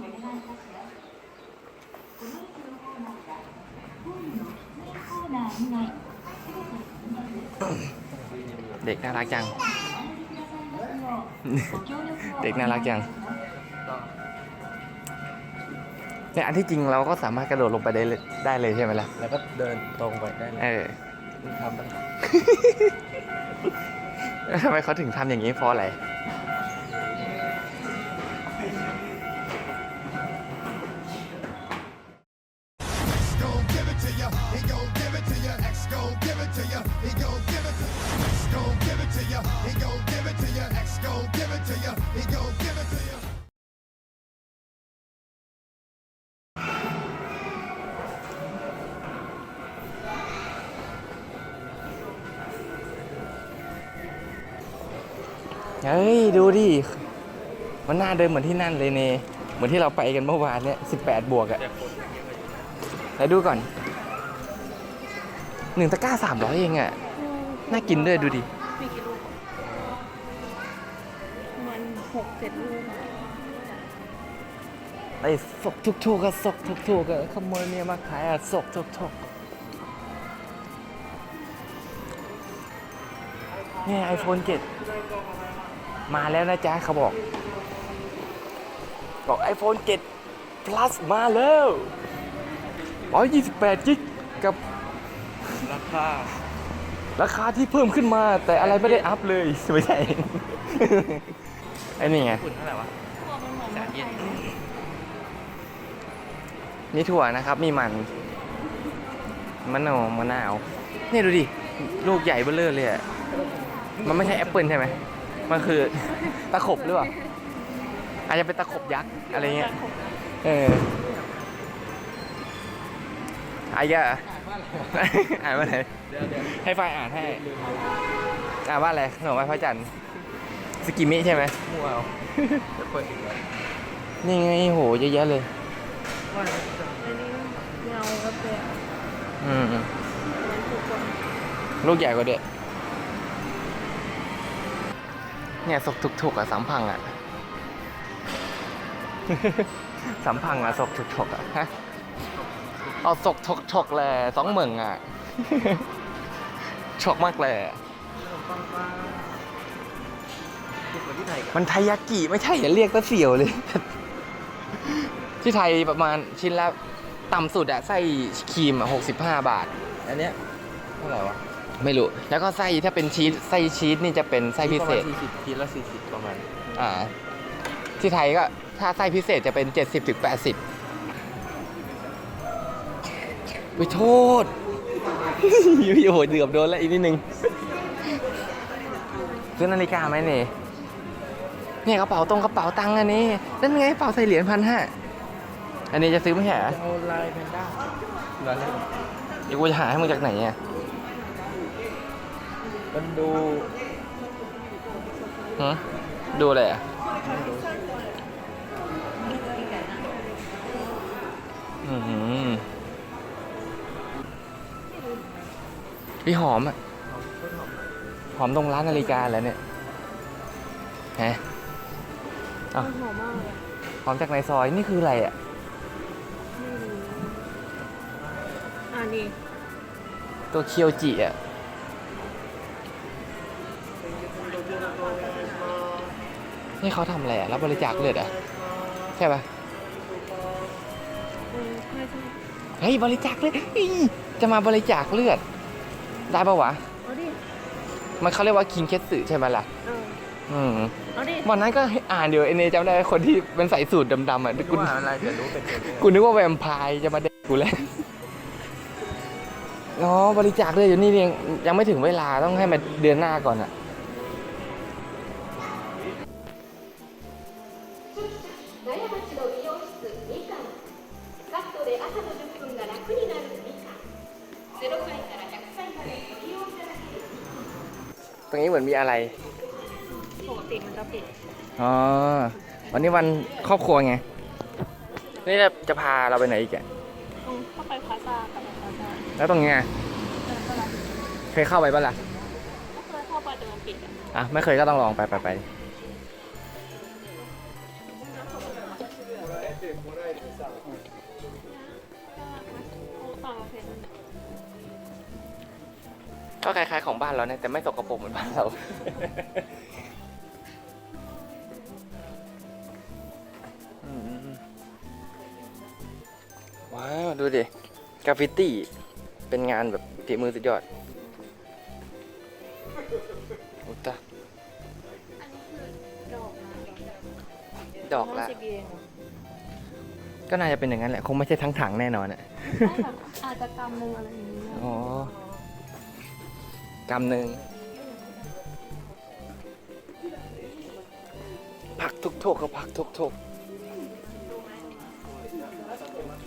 เด็กน่ารักจัง เด็กน่ารักจังเนี่ยอันที่จริงเราก็สามารถกระโดดลงไปได้เลยได้เลยใช่ไหมล่ะ แล้วก็เดินตรงไปได้เลยเออทำตั้งแล้วทำไมเขาถึงทำอย่างนี้เพราะอะไร เฮ้ย ดูดิ มันน่าเดินเหมือนที่นั่นเลยเน เหมือนที่เราไปกันเมื่อวานเนี่ยสิบแปดบวกอะไหนดูก่อนหนึ่งตะกร้าสามร้อยเองอะน่ากินด้วยดูดิ มีกี่ลูกประมันหกเจ็ดลูกอะไอ้สกทุกทุกอะสกทุกทุกอะขโมยเนี่ยมาขายอะสกทุกทุกเนี่ยไอโฟนเจ็ด มาแล้วนะจ๊ะเขาบอก บอก iPhone 7 plus มาแล้ว128กิกกับราคา ราคาที่เพิ่มขึ้นมาแต่อะไรไม่ได้อัพเลย ไม่ใช่ ไอ้นี่ไง คุณเท่าไหร่วะตัวมันเหมือนแสนเยนนี่ถั่วนะครับ มีมันมะนาวมะนาว นี่ดูดิ ลูกใหญ่เบ้อเร่อเลยอะมันไม่ใช่แอปเปิลใช่ไหม มันคือตะขบหรือเปล่าอาจจะเป็นตะขบยักษ์อะไรเงี้ย เอออายะอ่านว่าอะไรเดี๋ยวเดี๋ยวให้ไฟอ่านให้ อ่านว่าอะไรขนมไหว้พระจันทร์สกิมิใช่ไหมมั่วเอาจะเปิดอีกแล้วนี่ไงโหเยอะแยะเลยอันนี้เงาก็เป็นอืมมันถูกกว่าลูกใหญ่กว่าเด็ก เนี่ยสกถูกๆอะสามพังอะสามพังอะสกถูกๆอะฮะเอาสกถกๆเลยสองหมื่นอะชกมากเลยขนมปังปลากกว่าที่ไทยกันมันไทยากิไม่ใช่อย่าเรียกตะเสียวเลย ที่ไทยประมาณชิ้นละต่ำสุดอะไส้ครีมอะหกสิบห้าบาท อันเนี้ยเท่าไหร่วะ ไม่รู้ แล้วก็ไส้ถ้าเป็นชีสไส้ชีสนี่จะเป็นไส้พิเศษสี่สิบทีละสี่สิบประมาณ อ่า ที่ไทยก็ถ้าไส้พิเศษจะเป็น 70ถึง80ไปโทษโอ้โหเดือบโดนแล้วอีกนิดนึง ซื้อนาฬิกาไหมเนี่ยเนี่ยกระเป๋าตรงกระเป๋าตังค์อันนี้ นั่นไงกระเป๋าใส่เหรียญพันห้าอันนี้จะซื้อไม่ใช่เหรอเอาลายแพนด้าแล้วเนี่ยเดี๋ยวกูจะหาให้มึงจากไหนอะ มันดูฮะดูอะไรอะอืมพี่หอมอะ หอมตรงร้านนาฬิกาแล้วเนี่ยฮะอ้าวมันหอมมากเลยหอมจากในซอยนี่คืออะไรอะไม่รู้อ่านี่ตัวเคียวจิอะ นี่เขาทำอะไรอะรับบริจาคเลือดอะใช่ปะเออใช่ใช่เฮ้ยบริจาคเลือดอี๋จะมาบริจาคเลือด ได้ปะวะ เอาดิ มันเขาเรียกว่าคิงเคสสึใช่ไหมล่ะ เออ อืมเอาดิ วันนั้นก็อ่านเดี๋ยวเอเนจำได้คนที่เป็นใส่สูตรดำๆอะกูว่าอะไรแต่รู้เป็นตัวเลขกูนึกว่าแวมไพร์จะมาเด็กกูแล้วอ๋อบริจาคเลือดอยู่นี่เองยังไม่ถึงเวลาต้องให้มาเดือนหน้าก่อนอะ ตรงนี้เหมือนมีอะไร ปกติมันจะปิดอ๋อ วันนี้วันครอบครัวไง นี่จะจะพาเราไปไหนอีกอะตรงเข้าไปพลาซ่ากับพลาซ่าแล้วตรงเนี้ยเออก็แล้วเคยเข้าไปปะล่ะ ก็เคยเข้าไปแต่มันปิดอะ อะ ไม่เคยก็ต้องลองไปไปไป ก็คล้ายๆของบ้านเราเนี่ยแต่ไม่สกปรกเหมือนบ้านเราอืมว้าว ดูดิกราฟฟิตี้ เป็นงานแบบฝีมือสุดยอดโอ้ตะอันนี้คือดอกนะดอกละน้งสิบเองเหรอก็น่าจะเป็นอย่างนั้นแหละ คงไม่ใช่ทั้งถังแน่นอนอะไม่แบบอาจจะกำหนึ่งอะไรอย่างเงี้ยอ๋อ กำหนึ่งพักทุกโทกก็พักทุกโทก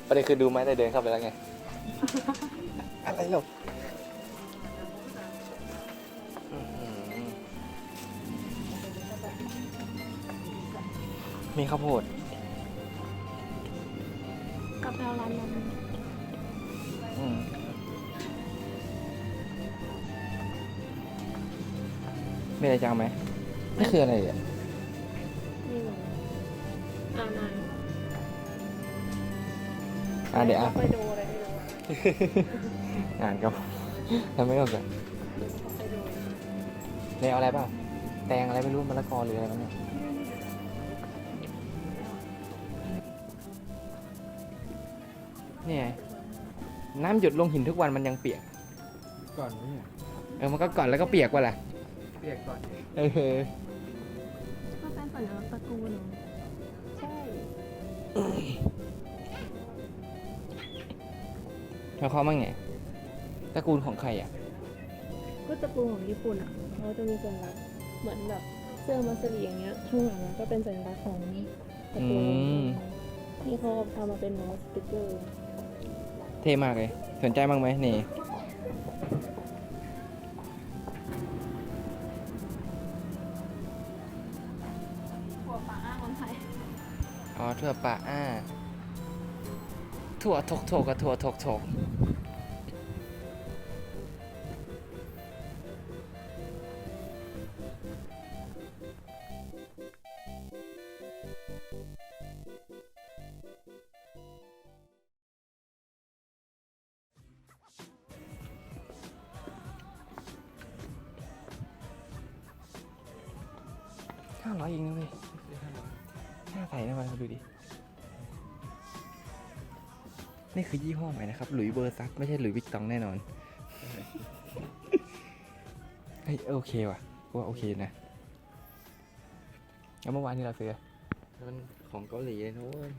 ประเด็นคือดูไหมแต่เดินเข้าไปแล้วไง อะไรหรอกมีข้าวโพด มีอะไรจะเอาไหมนี่คืออะไรอะนี่เหรออ่านานอะเดี๋ยวอะ ไปดูอะไรไม่รู้อ่านก็ ทำไม่ออกอะไปดูเนี่ยเอาอะไรเปล่าแตงอะไรไม่รู้มะละกอหรืออะไรวะเนี่ยนี่ไงน้ำหยดลงหินทุกวันมันยังเปียก ก่อนเนี่ยเออมันก็ก่อนแล้วก็เปียกว่ะล่ะ เรียกก่อนเออก็เป็นสัญลักษณ์ตระกูลเหรอใช่แล้วเขามว่าไงตระกูลของใครอะ ก็ตระกูลของญี่ปุ่นอะเขาจะมีสัญลักษณ์เหมือนแบบเสื้อมัสลีอย่างเงี้ยข้างหลังอะก็เป็นสัญลักษณ์ของตระกูลอืม นี่เขาทำมาเป็นมอสติกเกอร์เท่มากเลย สนใจบ้างไหมนี่ อ๋อถั่วปลาอ้าถั่วทกทกกับถั่วทกทกห้าร้อยเองนะเว้ย ห้าใส่นะมันดูดิ นี่คือยี่ห้อใหม่นะครับ หลุยเบอร์ซักไม่ใช่หลุยวิกตองแน่นอน เฮ้ยโอเคว่ะกูว่าโอเคนะ แล้วเมื่อวานที่เราซื้อ มันของเกาหลีเลยนะเว้ย